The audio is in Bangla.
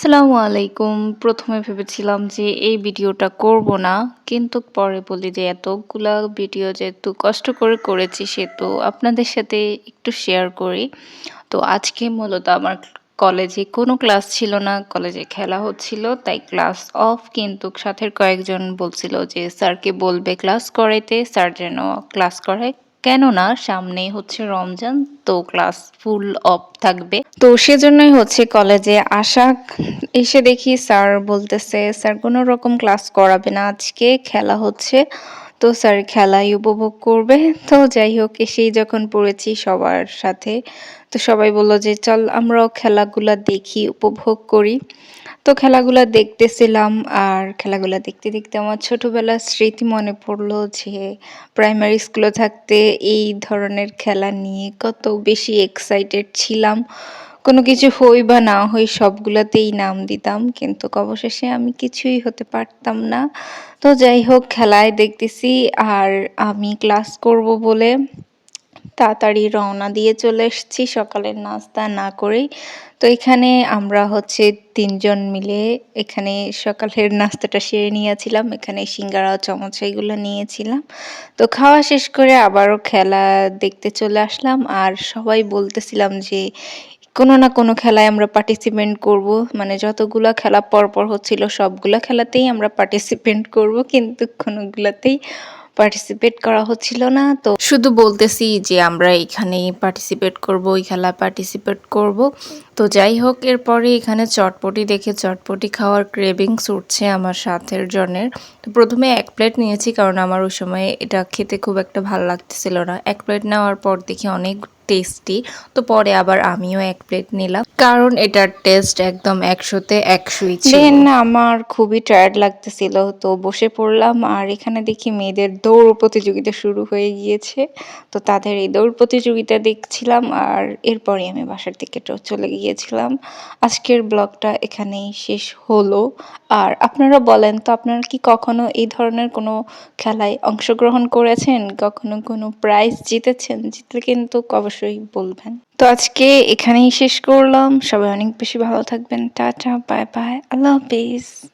আসসালামু আলাইকুম। প্রথমে ভেবেছিলাম যে এই ভিডিওটা করব না। কিন্তু পরে বলি যে এতগুলা ভিডিও যেহেতু কষ্ট করে করেছি সেহেতু আপনাদের সাথে একটু শেয়ার করি। তো আজকে মূলত আমার কলেজে কোনো ক্লাস ছিল না। কলেজে খেলা হচ্ছিল, তাই ক্লাস অফ কিন্তু সাথের কয়েকজন বলছিল যে স্যারকে বলবে ক্লাস করাইতে, স্যার যেন ক্লাস করায়। কেননা সামনে হচ্ছে রমজান, তো ক্লাস ফুল অফ থাকবে। তো সেজন্যই হচ্ছে কলেজে আসা। এসে দেখি স্যার বলতেছে, স্যার, কোনো রকম ক্লাস করাবে না। আজকে খেলা হচ্ছে। তো স্যার খেলাই উপভোগ করবে। তো যাই হোক, এসেই যখন পড়েছি সবার সাথে, তো সবাই বলল যে, চল আমরাও খেলাগুলা দেখি, উপভোগ করি। তো খেলাগুলা দেখতেছিলাম আর খেলাগুলা দেখতে দেখতে আমার ছোটোবেলার স্মৃতি মনে পড়ল যে প্রাইমারি স্কুলে থাকতে এই ধরনের খেলা নিয়ে কত বেশি এক্সাইটেড ছিলাম। কোনো কিছু হই বা না হই সবগুলাতেই নাম দিতাম, কিন্তু অবশেষে আমি কিছুই হতে পারতাম না। তো যাই হোক, খেলায় দেখতেছি আর আমি ক্লাস করব বলে তাড়াতাড়ি রওনা দিয়ে চলে এসেছি, সকালের নাস্তা না করেই। তো এখানে আমরা হচ্ছে তিনজন মিলে এখানে সকালের নাস্তাটা সেরে নিয়েছিলাম, এখানে সিঙ্গারা, চামচ এগুলো নিয়েছিলাম। তো খাওয়া শেষ করে আবারও খেলা দেখতে চলে আসলাম আর সবাই বলতেছিলাম যে কোনো না কোনো খেলায় আমরা পার্টিসিপেন্ট করব। মানে যতগুলা খেলা পরপর হচ্ছিল সবগুলা খেলাতেই আমরা পার্টিসিপেন্ট করব, কিন্তু কোনোগুলাতেই পার্টিসিপেট করা হচ্ছিল না, তো শুধু বলতেছি যে আমরা এখানে পার্টিসিপেট করব ওই খেলা পার্টিসিপেট করব। তো যাই হোক, এরপরে এখানে চটপটি দেখে চটপটি খাওয়ার ক্রেভিংস উঠছে আমার সাথের জনের। তো প্রথমে এক প্লেট নিয়েছি কারণ আমার ওই সময় এটা খেতে খুব একটা ভালো লাগতেছিল না। এক প্লেট নেওয়ার পর দেখি অনেক টেস্টি তো পরে আবার আমিও এক প্লেট নিলাম। কারণ এটার টেস্ট একদম একশোতে একশোই ছিল। আমার খুবই টায়ার্ড লাগতেছিল, তো বসে পড়লাম আর এখানে দেখি মেয়েদের দৌড় প্রতিযোগিতা শুরু হয়ে গিয়েছে। তো তাদের এই দৌড় প্রতিযোগিতা দেখছিলাম আর এরপরে আমি বাসার দিকে চলে গিয়েছিলাম। আজকের ব্লগটা এখানেই শেষ হলো। আর আপনারা বলেন তো, আপনারা কি কখনো এই ধরনের কোনো খেলায় অংশগ্রহণ করেছেন? কখনো কোনো প্রাইজ জিতেছেন? জিতলে কিন্তু অবশ্যই বলবেন। তো আজকে এখানেই শেষ করলাম। সবাই অনেক বেশি ভালো থাকবেন। টাটা, বাই বাই, আল্লাহ হাফিজ।